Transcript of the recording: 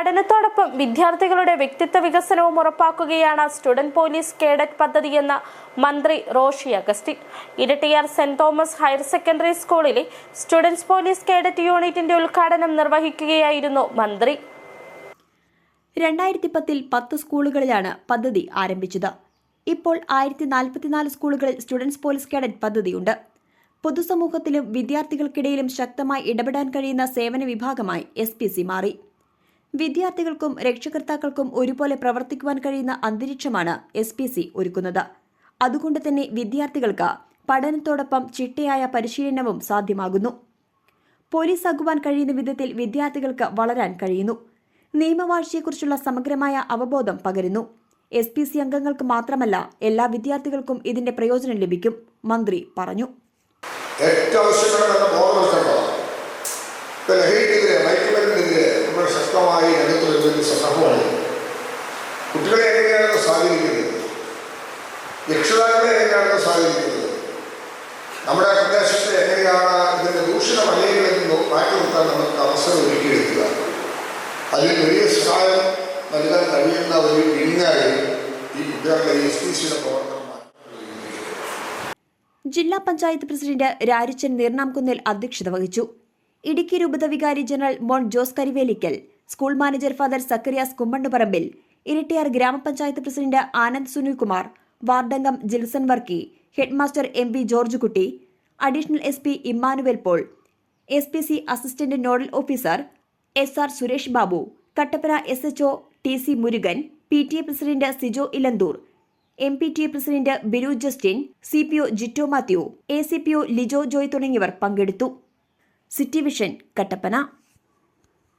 പഠനത്തോടൊപ്പം വിദ്യാർത്ഥികളുടെ വ്യക്തിത്വ വികസനവും ഉറപ്പാക്കുകയാണ് സ്റ്റുഡന്റ് പോലീസ് കേഡറ്റ് പദ്ധതിയെന്ന് മന്ത്രി Roshy Augustine. Erattayar saint Thomas higher secondary സ്കൂളിലെ സ്റ്റുഡൻസ് പോലീസ് കേഡറ്റ് യൂണിറ്റിന്റെ ഉദ്ഘാടനം നിർവഹിക്കുകയായിരുന്നു മന്ത്രി. രണ്ടായിരത്തി പത്തിൽ പത്ത് സ്കൂളുകളിലാണ് പദ്ധതി ആരംഭിച്ചത്. ഇപ്പോൾ ആയിരത്തി നാൽപ്പത്തിനാല് സ്കൂളുകളിൽ സ്റ്റുഡൻസ് പോലീസ് കേഡറ്റ് പദ്ധതിയുണ്ട്. പൊതുസമൂഹത്തിലും വിദ്യാർത്ഥികൾക്കിടയിലും ശക്തമായി ഇടപെടാൻ കഴിയുന്ന സേവന വിഭാഗമായി എസ് മാറി. വിദ്യാർത്ഥികൾക്കും രക്ഷകർത്താക്കൾക്കും ഒരുപോലെ പ്രവർത്തിക്കുവാൻ കഴിയുന്ന അന്തരീക്ഷമാണ് എസ് പി സി ഒരുക്കുന്നത്. അതുകൊണ്ട് തന്നെ വിദ്യാർത്ഥികൾക്ക് പഠനത്തോടൊപ്പം ചിട്ടയായ പരിശീലനവും സാധ്യമാകുന്നു. പോലീസ് ആകുവാൻ കഴിയുന്ന വിധത്തിൽ വിദ്യാർത്ഥികൾക്ക് വളരാൻ കഴിയുന്നു. നിയമവാഴ്ചയെക്കുറിച്ചുള്ള സമഗ്രമായ അവബോധം പകരുന്നു. എസ് പി സി അംഗങ്ങൾക്ക് മാത്രമല്ല എല്ലാ വിദ്യാർത്ഥികൾക്കും ഇതിന്റെ പ്രയോജനം ലഭിക്കും മന്ത്രി പറഞ്ഞു. കുട്ടികളെ എങ്ങനെയാണ് സ്വാധീനിക്കുന്നത്? രക്ഷിതാക്കളെ എങ്ങനെയാണ് സ്വാധീനിക്കുന്നത്? നമ്മുടെ പ്രദേശത്തെ എങ്ങനെയാണ് ഇതിന്റെ ദൂഷണ വലയങ്ങളിൽ മാറ്റി നിർത്താൻ നമുക്ക് അവസരം ഒരുക്കിയെടുക്കുക? അതിൽ വലിയ സഹായം നൽകാൻ കഴിയുന്ന ഒരു വിങ്ങായി ഈ കുട്ടികളുടെ എസ് പി സിയുടെ പ്രവർത്തനം ജില്ലാ പഞ്ചായത്ത് പ്രസിഡന്റ് രാരിച്ചൻ നീർണാംകുന്നിൽ അധ്യക്ഷത വഹിച്ചു. ഇടുക്കി രൂപത വികാരി general Mon Jose Karivelickal school manager father Zacharias Kummandupparambil Erattayar grama panchayat president Anand Sunilkumar വാർഡംഗം Jilson Varkey headmaster M V George Kutty additional S P Immanuel Paul S P C assistant nodal officer S R Suresh Babu Kattappana S H O T C Murugan P T A president Sijo Elanthoor M P T A president Binu Justin C P O Jitto Mathew A C P O Lijo Joy തുടങ്ങിയവർ പങ്കെടുത്തു. City vision Kattappana.